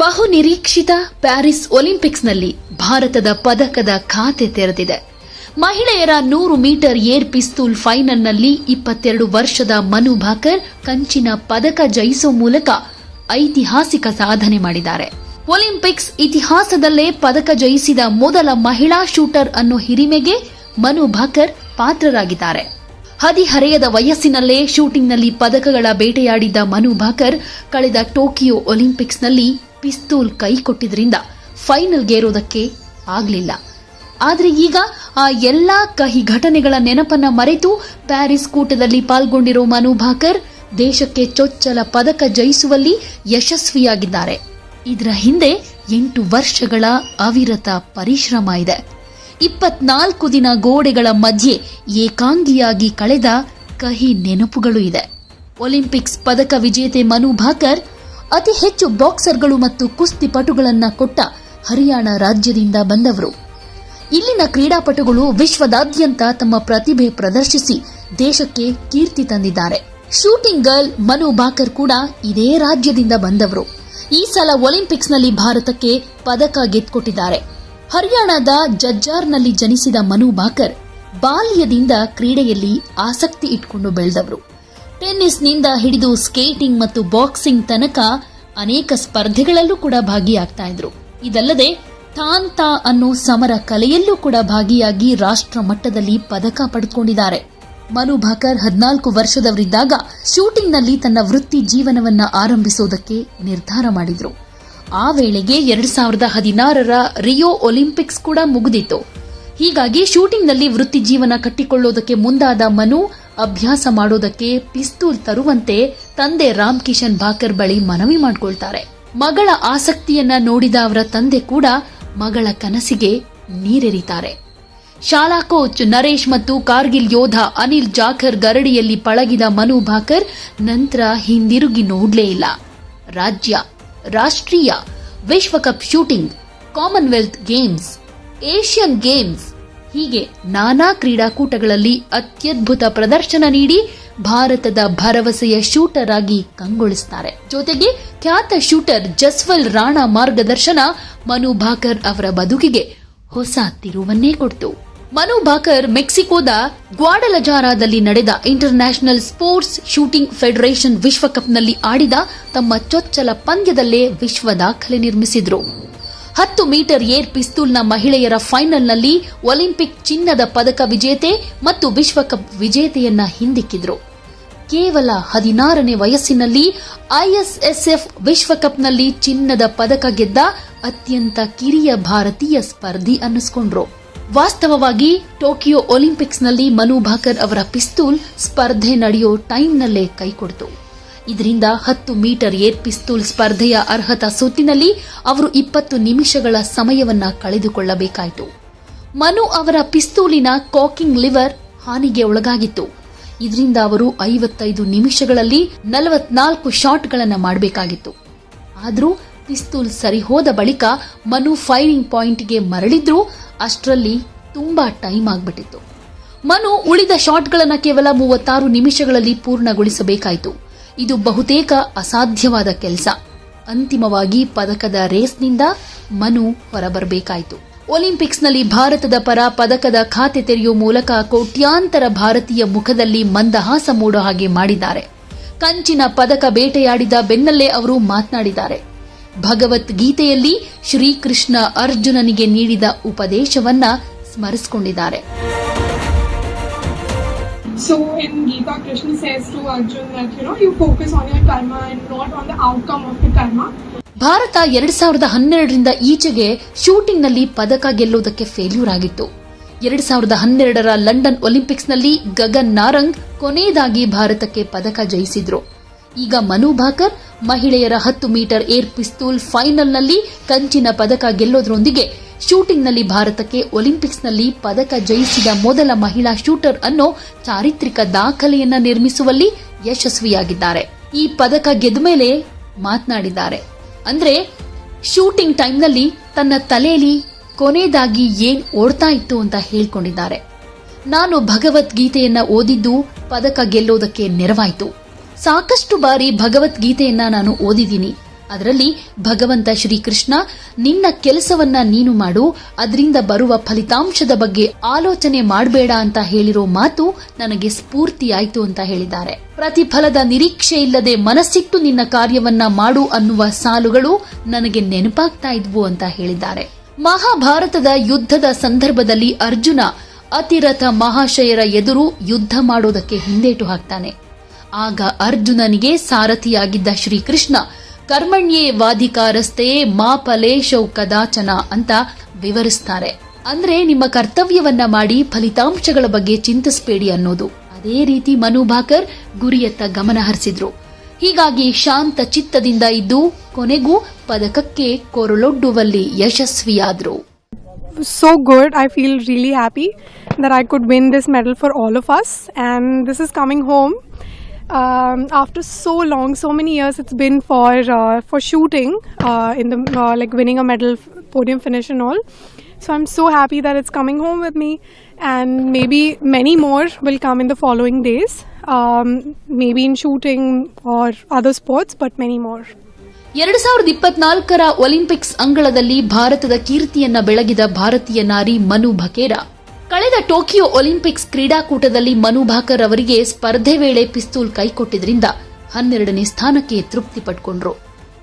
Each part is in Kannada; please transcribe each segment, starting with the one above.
ಬಹು ನಿರೀಕ್ಷಿತ ಪ್ಯಾರಿಸ್ ಒಲಿಂಪಿಕ್ಸ್ನಲ್ಲಿ ಭಾರತದ ಪದಕದ ಖಾತೆ ತೆರೆದಿದೆ. ಮಹಿಳೆಯರ ನೂರು ಮೀಟರ್ ಏರ್ ಪಿಸ್ತೂಲ್ ಫೈನಲ್ನಲ್ಲಿ ಇಪ್ಪತ್ತೆರಡು ವರ್ಷದ ಮನು ಭಾಕರ್ ಕಂಚಿನ ಪದಕ ಜಯಿಸೋ ಮೂಲಕ ಐತಿಹಾಸಿಕ ಸಾಧನೆ ಮಾಡಿದ್ದಾರೆ. ಒಲಿಂಪಿಕ್ಸ್ ಇತಿಹಾಸದಲ್ಲೇ ಪದಕ ಜಯಿಸಿದ ಮೊದಲ ಮಹಿಳಾ ಶೂಟರ್ ಅನ್ನೋ ಹಿರಿಮೆಗೆ ಮನು ಭಾಕರ್ ಪಾತ್ರರಾಗಿದ್ದಾರೆ. ಹದಿಹರೆಯದ ವಯಸ್ಸಿನಲ್ಲೇ ಶೂಟಿಂಗ್ನಲ್ಲಿ ಪದಕಗಳ ಬೇಟೆಯಾಡಿದ್ದ ಮನು ಭಾಕರ್ ಕಳೆದ ಟೋಕಿಯೋ ಒಲಿಂಪಿಕ್ಸ್ನಲ್ಲಿ ಪಿಸ್ತೂಲ್ ಕೈ ಕೊಟ್ಟಿದ್ರಿಂದ ಫೈನಲ್ಗೇರೋದಕ್ಕೆ ಆಗಲಿಲ್ಲ. ಆದರೆ ಈಗ ಆ ಎಲ್ಲಾ ಕಹಿ ಘಟನೆಗಳ ನೆನಪನ್ನ ಮರೆತು ಪ್ಯಾರಿಸ್ ಕೂಟದಲ್ಲಿ ಪಾಲ್ಗೊಂಡಿರೋ ಮನು ಭಾಕರ್ ದೇಶಕ್ಕೆ ಚೊಚ್ಚಲ ಪದಕ ಜಯಿಸುವಲ್ಲಿ ಯಶಸ್ವಿಯಾಗಿದ್ದಾರೆ. ಇದರ ಹಿಂದೆ ಎಂಟು ವರ್ಷಗಳ ಅವಿರತ ಪರಿಶ್ರಮ ಇದೆ. ಇಪ್ಪತ್ನಾಲ್ಕು ದಿನ ಗೋಡೆಗಳ ಮಧ್ಯೆ ಏಕಾಂಗಿಯಾಗಿ ಕಳೆದ ಕಹಿ ನೆನಪುಗಳು ಇದೆ. ಒಲಿಂಪಿಕ್ಸ್ ಪದಕ ವಿಜೇತೆ ಮನು ಭಾಕರ್ ಅತಿ ಹೆಚ್ಚು ಬಾಕ್ಸರ್ಗಳು ಮತ್ತು ಕುಸ್ತಿಪಟುಗಳನ್ನು ಕೊಟ್ಟ ಹರಿಯಾಣ ರಾಜ್ಯದಿಂದ ಬಂದವರು. ಇಲ್ಲಿನ ಕ್ರೀಡಾಪಟುಗಳು ವಿಶ್ವದಾದ್ಯಂತ ತಮ್ಮ ಪ್ರತಿಭೆ ಪ್ರದರ್ಶಿಸಿ ದೇಶಕ್ಕೆ ಕೀರ್ತಿ ತಂದಿದ್ದಾರೆ. ಶೂಟಿಂಗ್ ಗರ್ಲ್ ಮನು ಬಾಕರ್ ಕೂಡ ಇದೇ ರಾಜ್ಯದಿಂದ ಬಂದವರು. ಈ ಸಲ ಒಲಿಂಪಿಕ್ಸ್ನಲ್ಲಿ ಭಾರತಕ್ಕೆ ಪದಕ ಗೆದ್ದುಕೊಟ್ಟಿದ್ದಾರೆ ಹರಿಯಾಣದ ಜಜ್ಜಾರ್ನಲ್ಲಿ ಜನಿಸಿದ ಮನು ಬಾಕರ್ ಬಾಲ್ಯದಿಂದ ಕ್ರೀಡೆಯಲ್ಲಿ ಆಸಕ್ತಿ ಇಟ್ಕೊಂಡು ಬೆಳೆದವರು. ಟೆನ್ನಿಸ್ನಿಂದ ಹಿಡಿದು ಸ್ಕೇಟಿಂಗ್ ಮತ್ತು ಬಾಕ್ಸಿಂಗ್ ತನಕ ಅನೇಕ ಸ್ಪರ್ಧೆಗಳಲ್ಲೂ ಕೂಡ ಭಾಗಿಯಾಗ್ತಾ ಇದ್ರು. ಇದಲ್ಲದೆ ತಾನ್ ತಾ ಅನ್ನೋ ಸಮರ ಕಲೆಯಲ್ಲೂ ಕೂಡ ಭಾಗಿಯಾಗಿ ರಾಷ್ಟ್ರ ಮಟ್ಟದಲ್ಲಿ ಪದಕ ಪಡೆದುಕೊಂಡಿದ್ದಾರೆ. ಮನು ಭಾಕರ್ ಹದಿನಾಲ್ಕು ವರ್ಷದವರಿದ್ದಾಗ ಶೂಟಿಂಗ್ನಲ್ಲಿ ತನ್ನ ವೃತ್ತಿ ಜೀವನವನ್ನ ಆರಂಭಿಸೋದಕ್ಕೆ ನಿರ್ಧಾರ ಮಾಡಿದ್ರು. ಆ ವೇಳೆಗೆ ಎರಡ್ ಸಾವಿರದ ಹದಿನಾರರ ರಿಯೋ ಒಲಿಂಪಿಕ್ಸ್ ಕೂಡ ಮುಗಿದಿತ್ತು. ಹೀಗಾಗಿ ಶೂಟಿಂಗ್ನಲ್ಲಿ ವೃತ್ತಿ ಜೀವನ ಕಟ್ಟಿಕೊಳ್ಳೋದಕ್ಕೆ ಮುಂದಾದ ಮನು ಅಭ್ಯಾಸ ಮಾಡೋದಕ್ಕೆ ಪಿಸ್ತೂಲ್ ತರುವಂತೆ ತಂದೆ ರಾಮ್ ಕಿಶನ್ ಭಾಕರ್ ಬಳಿ ಮನವಿ ಮಾಡಿಕೊಳ್ತಾರೆ. ಮಗಳ ಆಸಕ್ತಿಯನ್ನ ನೋಡಿದ ಅವರ ತಂದೆ ಕೂಡ ಮಗಳ ಕನಸಿಗೆ ನೀರೆರಿತಾರೆ. ಶಾಲಾ ಕೋಚ್ ನರೇಶ್ ಮತ್ತು ಕಾರ್ಗಿಲ್ ಯೋಧ ಅನಿಲ್ ಜಾಖರ್ ಗರಡಿಯಲ್ಲಿ ಪಳಗಿದ ಮನು ಭಾಕರ್ ನಂತರ ಹಿಂದಿರುಗಿ ನೋಡಲೇ ಇಲ್ಲ. ರಾಜ್ಯ, ರಾಷ್ಟ್ರೀಯ, ವಿಶ್ವಕಪ್ shooting, commonwealth games, Asian games ಹೀಗೆ ನಾನಾ ಕ್ರೀಡಾಕೂಟಗಳಲ್ಲಿ ಅತ್ಯದ್ಭುತ ಪ್ರದರ್ಶನ ನೀಡಿ ಭಾರತದ ಭರವಸೆಯ ಶೂಟರ್ ಆಗಿ ಕಂಗೊಳಿಸುತ್ತಾರೆ ಜೊತೆಗೆ ಖ್ಯಾತ ಶೂಟರ್ ಜಸ್ವಲ್ ರಾಣಾ ಮಾರ್ಗದರ್ಶನ ಮನು ಭಾಕರ್ ಅವರ ಬದುಕಿಗೆ ಹೊಸ ತಿರುವನ್ನೇ ಕೊಡ್ತು. ಮನು ಭಾಕರ್ ಮೆಕ್ಸಿಕೋದ ಗ್ವಾಡಲಜಾರಾದಲ್ಲಿ ನಡೆದ international sports shooting federation ವಿಶ್ವಕಪ್ನಲ್ಲಿ ಆಡಿದ ತಮ್ಮ ಚೊಚ್ಚಲ ಪಂದ್ಯದಲ್ಲೇ ವಿಶ್ವ ದಾಖಲೆ ನಿರ್ಮಿಸಿದ್ರು. ಹತ್ತು ಮೀಟರ್ ಏರ್ ಪಿಸ್ತೂಲ್ನ ಮಹಿಳೆಯರ ಫೈನಲ್ನಲ್ಲಿ ಒಲಿಂಪಿಕ್ ಚಿನ್ನದ ಪದಕ ವಿಜೇತೆ ಮತ್ತು ವಿಶ್ವಕಪ್ ವಿಜೇತೆಯನ್ನ ಹಿಂದಿಕ್ಕಿದ್ರು. ಕೇವಲ ಹದಿನಾರನೇ ವಯಸ್ಸಿನಲ್ಲಿ ಐಎಸ್ಎಸ್ಎಫ್ ವಿಶ್ವಕಪ್ನಲ್ಲಿ ಚಿನ್ನದ ಪದಕ ಗೆದ್ದ ಅತ್ಯಂತ ಕಿರಿಯ ಭಾರತೀಯ ಸ್ಪರ್ಧಿ ಅನ್ನಿಸ್ಕೊಂಡ್ರು. ವಾಸ್ತವವಾಗಿ ಟೋಕಿಯೋ ಒಲಿಂಪಿಕ್ಸ್ನಲ್ಲಿ ಮನು ಭಾಕರ್ ಅವರ ಪಿಸ್ತೂಲ್ ಸ್ಪರ್ಧೆ ನಡೆಯೋ ಟೈಮ್ನಲ್ಲೇ ಕೈಕೊಡ್ತು. ಇದರಿಂದ ಹತ್ತು ಮೀಟರ್ ಏರ್ ಪಿಸ್ತೂಲ್ ಸ್ಪರ್ಧೆಯ ಅರ್ಹತಾ ಸುತ್ತಿನಲ್ಲಿ ಅವರು ಇಪ್ಪತ್ತು ನಿಮಿಷಗಳ ಸಮಯವನ್ನ ಕಳೆದುಕೊಳ್ಳಬೇಕಾಯಿತು. ಮನು ಅವರ ಪಿಸ್ತೂಲಿನ ಕಾಕಿಂಗ್ ಲಿವರ್ ಹಾನಿಗೆ ಒಳಗಾಗಿತ್ತು. ಇದರಿಂದ ಅವರು ಐವತ್ತೈದು ನಿಮಿಷಗಳಲ್ಲಿ ನಲವತ್ನಾಲ್ಕು ಶಾಟ್ಗಳನ್ನು ಮಾಡಬೇಕಾಗಿತ್ತು. ಆದರೂ ಪಿಸ್ತೂಲ್ ಸರಿಹೋದ ಬಳಿಕ ಮನು ಫೈರಿಂಗ್ ಪಾಯಿಂಟ್ಗೆ ಮರಳಿದ್ರು ಅಷ್ಟರಲ್ಲಿ ತುಂಬಾ ಟೈಮ್ ಆಗ್ಬಿಟ್ಟಿತ್ತು. ಮನು ಉಳಿದ ಶಾಟ್ಗಳನ್ನು ಕೇವಲ ಮೂವತ್ತಾರು ನಿಮಿಷಗಳಲ್ಲಿ ಪೂರ್ಣಗೊಳಿಸಬೇಕಾಯಿತು. ಇದು ಬಹುತೇಕ ಅಸಾಧ್ಯವಾದ ಕೆಲಸ. ಅಂತಿಮವಾಗಿ ಪದಕದ ರೇಸ್ನಿಂದ ಮನು ಹೊರಬರಬೇಕಾಯಿತು. ಒಲಿಂಪಿಕ್ಸ್ನಲ್ಲಿ ಭಾರತದ ಪರ ಪದಕದ ಖಾತೆ ತೆರೆಯುವ ಮೂಲಕ ಕೋಟ್ಯಾಂತರ ಭಾರತೀಯ ಮುಖದಲ್ಲಿ ಮಂದಹಾಸ ಮೂಡೋ ಹಾಗೆ ಮಾಡಿದ್ದಾರೆ. ಕಂಚಿನ ಪದಕ ಬೇಟೆಯಾಡಿದ ಬೆನ್ನಲ್ಲೇ ಅವರು ಮಾತನಾಡಿದ್ದಾರೆ. ಭಗವದ್ಗೀತೆಯಲ್ಲಿ ಶ್ರೀಕೃಷ್ಣ ಅರ್ಜುನನಿಗೆ ನೀಡಿದ ಉಪದೇಶವನ್ನ ಸ್ಮರಿಸಿಕೊಂಡಿದ್ದಾರೆ. So in Gita, Krishna says to Arjun that you know you focus on your karma and not on the outcome of the karma. Bharat ಎರಡ್ ಸಾವಿರದ ಹನ್ನೆರಡರಿಂದ ಈಚೆಗೆ ಶೂಟಿಂಗ್ನಲ್ಲಿ ಪದಕ ಗೆಲ್ಲುವುದಕ್ಕೆ ಫೇಲ್ಯೂರ್ ಆಗಿತ್ತು ಎರಡ್ ಸಾವಿರದ ಹನ್ನೆರಡರ ಲಂಡನ್ ಒಲಿಂಪಿಕ್ಸ್ನಲ್ಲಿ ಗಗನ್ ನಾರಂಗ್ ಕೊನೆಯದಾಗಿ ಭಾರತಕ್ಕೆ ಪದಕ ಜಯಿಸಿದ್ರು ಈಗ ಮನು ಭಾಕರ್ ಮಹಿಳೆಯರ ಹತ್ತು ಮೀಟರ್ ಏರ್ ಪಿಸ್ತೂಲ್ ಫೈನಲ್ನಲ್ಲಿ ಕಂಚಿನ ಪದಕ ಗೆಲ್ಲೋದ್ರೊಂದಿಗೆ ಶೂಟಿಂಗ್ನಲ್ಲಿ ಭಾರತಕ್ಕೆ ಒಲಿಂಪಿಕ್ಸ್ನಲ್ಲಿ ಪದಕ ಜಯಿಸಿದ ಮೊದಲ ಮಹಿಳಾ ಶೂಟರ್ ಅನ್ನೋ ಚಾರಿತ್ರಿಕ ದಾಖಲೆಯನ್ನ ನಿರ್ಮಿಸುವಲ್ಲಿ ಯಶಸ್ವಿಯಾಗಿದ್ದಾರೆ. ಈ ಪದಕ ಗೆದ್ದ ಮೇಲೆ ಮಾತನಾಡಿದ್ದಾರೆ. ಅಂದ್ರೆ, ಶೂಟಿಂಗ್ ಟೈಮ್ನಲ್ಲಿ ತನ್ನ ತಲೆಯಲ್ಲಿ ಕೊನೆಯದಾಗಿ ಏನ್ ಓಡ್ತಾ ಇತ್ತು ಅಂತ ಹೇಳ್ಕೊಂಡಿದ್ದಾರೆ. ನಾನು ಭಗವದ್ಗೀತೆಯನ್ನ ಓದಿದ್ದು ಪದಕ ಗೆಲ್ಲೋದಕ್ಕೆ ನೆರವಾಯಿತು. ಸಾಕಷ್ಟು ಬಾರಿ ಭಗವದ್ಗೀತೆಯನ್ನ ನಾನು ಓದಿದ್ದೀನಿ. ಅದರಲ್ಲಿ ಭಗವಂತ ಶ್ರೀಕೃಷ್ಣ, ನಿನ್ನ ಕೆಲಸವನ್ನ ನೀನು ಮಾಡು, ಅದರಿಂದ ಬರುವ ಫಲಿತಾಂಶದ ಬಗ್ಗೆ ಆಲೋಚನೆ ಮಾಡಬೇಡ ಅಂತ ಹೇಳಿರೋ ಮಾತು ನನಗೆ ಸ್ಫೂರ್ತಿಯಾಯಿತು ಅಂತ ಹೇಳಿದ್ದಾರೆ. ಪ್ರತಿಫಲದ ನಿರೀಕ್ಷೆ ಇಲ್ಲದೆ ಮನಸ್ಸಿಟ್ಟು ನಿನ್ನ ಕಾರ್ಯವನ್ನ ಮಾಡು ಅನ್ನುವ ಸಾಲುಗಳು ನನಗೆ ನೆನಪಾಗ್ತಾ ಇದ್ವು ಅಂತ ಹೇಳಿದ್ದಾರೆ. ಮಹಾಭಾರತದ ಯುದ್ಧದ ಸಂದರ್ಭದಲ್ಲಿ ಅರ್ಜುನ ಅತಿರಥ ಮಹಾಶಯರ ಎದುರು ಯುದ್ಧ ಮಾಡೋದಕ್ಕೆ ಹಿಂದೇಟು ಹಾಕ್ತಾನೆ. ಆಗ ಅರ್ಜುನನಿಗೆ ಸಾರಥಿಯಾಗಿದ್ದ ಶ್ರೀಕೃಷ್ಣ ಕರ್ಮಣ್ಯೇ ವಾಧಿಕಾರಸ್ತೆ ಮಾ ಕದಾಚನ ಅಂತ ವಿವರಿಸ್ತಾರೆ. ಅಂದ್ರೆ ನಿಮ್ಮ ಕರ್ತವ್ಯವನ್ನ ಮಾಡಿ ಫಲಿತಾಂಶಗಳ ಬಗ್ಗೆ ಚಿಂತಿಸಬೇಡಿ ಅನ್ನೋದು. ಅದೇ ರೀತಿ ಮನುಭಾಕರ್ ಗುರಿಯತ್ತ ಗಮನ ಹರಿಸಿದ್ರು. ಹೀಗಾಗಿ ಶಾಂತ ಚಿತ್ತದಿಂದ ಇದ್ದು ಕೊನೆಗೂ ಪದಕಕ್ಕೆ ಕೊರಳೊಡ್ಡುವಲ್ಲಿ ಯಶಸ್ವಿಯಾದ್ರು. So good I feel really happy that I could win this medal for all of us, and this is coming home. um, after so long, so many years. It's been for uh, for shooting uh, in the uh, like winning a medal, podium finish, and all. So I'm so happy that it's coming home with me, and maybe many more will come in the following days. Um, maybe in shooting or other sports, but many more. ಎರಡು ಸಾವಿರದ ಇಪ್ಪತ್ನಾಲ್ಕರ ಒಲಿಂಪಿಕ್ಸ್ ಅಂಗಳದಲ್ಲಿ ಭಾರತದ ಕೀರ್ತಿಯನ್ನ ಬೆಳಗಿದ ಭಾರತೀಯ ನಾರಿ ಮನು ಭಕೇರ ಕಳೆದ ಟೋಕಿಯೋ ಒಲಿಂಪಿಕ್ಸ್ ಕ್ರೀಡಾಕೂಟದಲ್ಲಿ ಮನುಭಾಕರ್ ಅವರಿಗೆ ಸ್ಪರ್ಧೆ ವೇಳೆ ಪಿಸ್ತೂಲ್ ಕೈಕೊಟ್ಟಿದ್ರಿಂದ ಹನ್ನೆರಡನೇ ಸ್ಥಾನಕ್ಕೆ ತೃಪ್ತಿ ಪಟ್ಕೊಂಡ್ರು.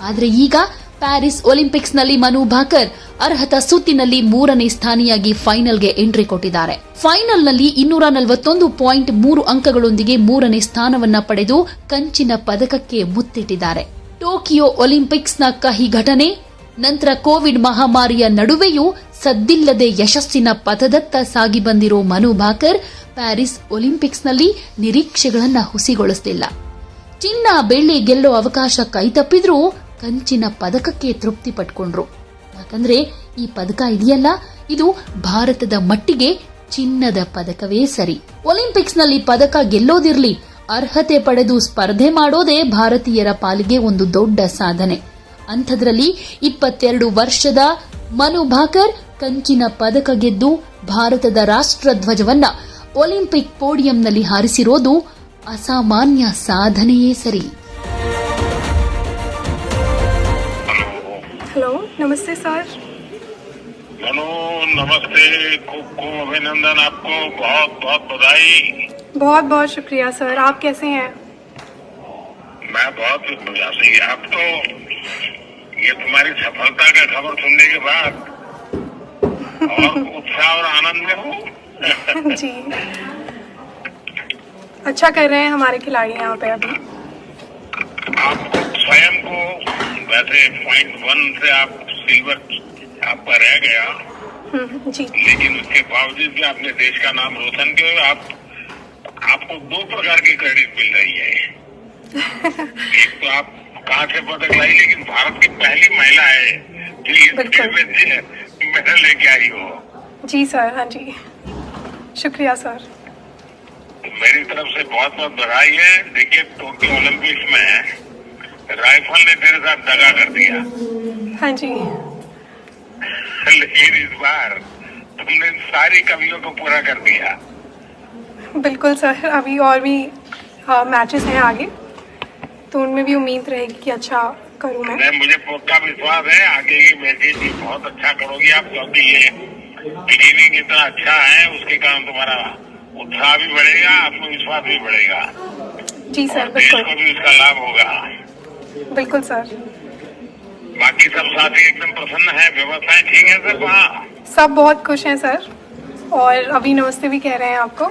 ಆದರೆ ಈಗ ಪ್ಯಾರಿಸ್ ಒಲಿಂಪಿಕ್ಸ್ನಲ್ಲಿ ಮನು ಭಾಕರ್ ಅರ್ಹತಾ ಸುತ್ತಿನಲ್ಲಿ ಮೂರನೇ ಸ್ಥಾನಿಯಾಗಿ ಫೈನಲ್ಗೆ ಎಂಟ್ರಿ ಕೊಟ್ಟಿದ್ದಾರೆ. ಫೈನಲ್ನಲ್ಲಿ ಇನ್ನೂರ ನಲವತ್ತೊಂದು ಪಾಯಿಂಟ್ ಮೂರು ಅಂಕಗಳೊಂದಿಗೆ ಮೂರನೇ ಸ್ಥಾನವನ್ನ ಪಡೆದು ಕಂಚಿನ ಪದಕಕ್ಕೆ ಮುತ್ತಿಟ್ಟಿದ್ದಾರೆ. ಟೋಕಿಯೋ ಒಲಿಂಪಿಕ್ಸ್ನ ಕಹಿ ಘಟನೆ, ನಂತರ ಕೋವಿಡ್ ಮಹಾಮಾರಿಯ ನಡುವೆಯೂ ಸದ್ದಿಲ್ಲದೆ ಯಶಸ್ಸಿನ ಪಥದತ್ತ ಸಾಗಿ ಬಂದಿರೋ ಮನು ಭಾಕರ್ ಪ್ಯಾರಿಸ್ ಒಲಿಂಪಿಕ್ಸ್ನಲ್ಲಿ ನಿರೀಕ್ಷೆಗಳನ್ನು ಹುಸಿಗೊಳಿಸಲಿಲ್ಲ. ಚಿನ್ನ, ಬೆಳ್ಳಿ ಗೆಲ್ಲೋ ಅವಕಾಶ ಕೈತಪ್ಪಿದ್ರೂ ಕಂಚಿನ ಪದಕಕ್ಕೆ ತೃಪ್ತಿ ಪಟ್ಕೊಂಡ್ರು. ಯಾಕಂದ್ರೆ ಈ ಪದಕ ಇದೆಯಲ್ಲ, ಇದು ಭಾರತದ ಮಟ್ಟಿಗೆ ಚಿನ್ನದ ಪದಕವೇ ಸರಿ. ಒಲಿಂಪಿಕ್ಸ್ನಲ್ಲಿ ಪದಕ ಗೆಲ್ಲೋದಿರ್ಲಿ, ಅರ್ಹತೆ ಪಡೆದು ಸ್ಪರ್ಧೆ ಮಾಡೋದೇ ಭಾರತೀಯರ ಪಾಲಿಗೆ ಒಂದು ದೊಡ್ಡ ಸಾಧನೆ. ಅಂಥದ್ರಲ್ಲಿ ಇಪ್ಪತ್ತೆರಡು ವರ್ಷದ ಮನು ಭಾಕರ್ ಕಂಚಿನ ಪದಕ ಗೆದ್ದು ಭಾರತದ ರಾಷ್ಟ್ರಧ್ವಜವನ್ನ ಒಲಿಂಪಿಕ್ ಪೋಡಿಯಂನಲ್ಲಿ ಹಾರಿಸಿರೋದು ಅಸಾಮಾನ್ಯ ಸಾಧನೆಯೇ ಸರಿ Hello, Namaste, sir. मनु नमस्ते खूब खूब अभिनंदन आपको बहुत बहुत बधाई बहुत बहुत शुक्रिया सर आप कैसे हैं मैं बहुत बढ़िया से आप तो ये तुम्हारी सफलता का खबर सुनने के बाद और उत्साह और आनंद में हूँ जी। अच्छा कर रहे हैं हमारे खिलाड़ी यहाँ पे अभी। आप स्वयं को वैसे पॉइंट वन से आप सिल्वर आपका रह गया। हम्म, जी। लेकिन उसके बावजूद भी आपने देश का नाम रोशन किया आप आपको दो प्रकार की क्रेडिट मिल रही है। एक तो आप कहा से पदक लाई लेकिन भारत की पहली महिला है जो इस खेल में मेडल लेके आई हो जी सर हाँ जी शुक्रिया सर मेरी तरफ़ से बहुत बहुत बधाई है। देखिए टोक्यो ओलंपिक्स में राइफल ने तेरे साथ दगा कर दिया। हाँ जी। लेकिन इस बार तुमने सारी कमियों को पूरा कर दिया। बिल्कुल सर अभी और भी मैचेस हैं आगे। तो उनमें भी उम्मीद रहेगी कि अच्छा करूँ मैं? मैं मुझे पक्का विश्वास है आगे की मैचेज भी बहुत अच्छा करोगी आप क्योंकि ये बिगिनिंग इतना अच्छा है उसके कारण तुम्हारा उत्साह भी बढ़ेगा आत्मविश्वास भी बढ़ेगा। जी सर को बिल्कुल। भी उसका लाभ होगा। बिल्कुल सर। बाकी सब साथी एकदम प्रसन्न है व्यवस्थाएँ ठीक है सर वहाँ? सब बहुत खुश हैं सर और अभी नमस्ते भी कह रहे हैं आपको।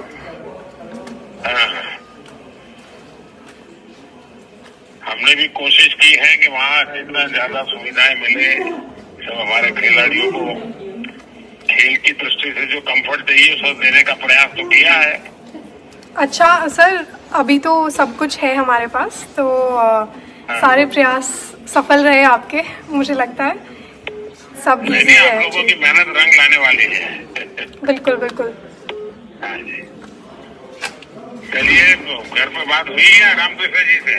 हाँ। हमने भी कोशिश की है कि वहाँ जितना ज़्यादा सुविधाएँ मिले सब हमारे खिलाड़ियों को खेल की दृष्टि से जो कंफर्ट चाहिए सब देने का प्रयास तो किया है। अच्छा सर अभी तो सब कुछ है हमारे पास तो अ, सारे प्रयास सफल रहे आपके मुझे लगता है। सब नहीं इजी नहीं आप है। लोगों की मेहनत रंग लाने वाली है। बिल्कुल बिल्कुल। हाँ जी। चलिए तो घर में बात हुई है रामकृष्ण जी से?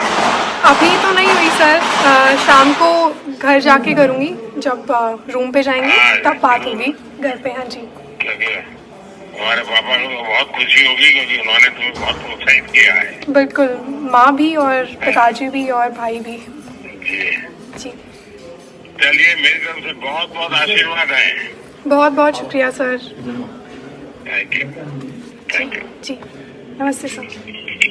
अभी तो नहीं हुई सर। शाम को घर जाके करूँगी। जब रूम पे जाएँगे तब बात होगी घर पे। हाँ जी। हमारे पापा को बहुत खुशी होगी क्योंकि उन्होंने तुम्हें बहुत प्रोत्साहित किया है। बिल्कुल। माँ भी और पिताजी भी और भाई भी। जी। जी। चलिए मेरी तरफ़ से बहुत बहुत आशीर्वाद है। बहुत बहुत शुक्रिया sir. Thank you thank you ji. É uma sessão.